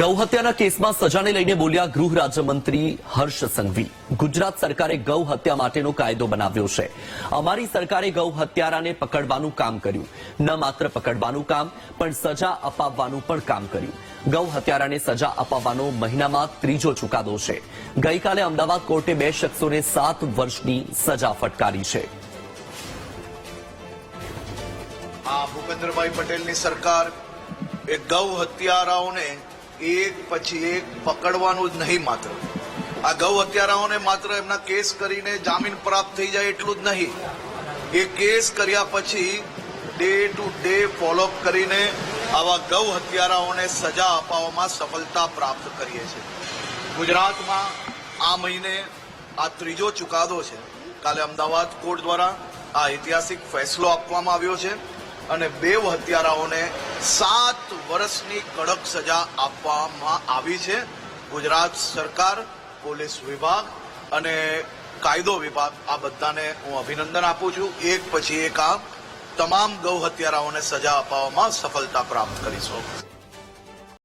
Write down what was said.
ગૌહત્યાના કેસમાં સજાને લઈને બોલ્યા ગૃહ રાજ્યમંત્રી હર્ષ સંઘવી. ગુજરાત સરકારે ગૌ હત્યા માટેનો કાયદો બનાવ્યો છે. અમારી સરકારે ગૌ હત્યારાને પકડવાનું કામ કર્યું. ન માત્ર પકડવાનું કામ, પણ સજા અપાવવાનું પણ કામ કર્યું. ગૌ હત્યારાને સજા અપાવવાનો મહિનામાં ત્રીજો ચુકાદો છે. ગઈકાલે અમદાવાદ કોર્ટે બે શખ્સોને સાત વર્ષની સજા ફટકારી છે. આ ભૂપેન્દ્રભાઈ પટેલની સરકાર એ ગૌ હત્યારાઓને એક પછી એક પકડવાનું જ નહીં માત્ર. આ ગૌ હત્યારાઓને માત્ર એમના કેસ કરીને જામીન પ્રાપ્ત થઈ જાય એટલું જ નહીં. એ કેસ કર્યા પછી ડે ટુ ડે ફોલોઅપ કરીને આવા ગૌ હત્યારાઓને સજા અપાવવામાં સફળતા પ્રાપ્ત કરીએ છીએ. ગુજરાતમાં આ મહિને આ ત્રીજો ચુકાદો છે. કાલે અમદાવાદ કોર્ટ દ્વારા આ ઐતિહાસિક ફેસલો આપવામાં આવ્યો છે અને બે હત્યારાઓને સાત વર્ષની કડક સજા આપવામાં આવી છે. ગુજરાત સરકાર, પોલીસ વિભાગ અને કાયદો વિભાગ આ બધાને હું અભિનંદન આપું છું. એક પછી એક આ તમામ ગૌ હત્યારાઓને સજા અપાવવામાં સફળતા પ્રાપ્ત કરીશું.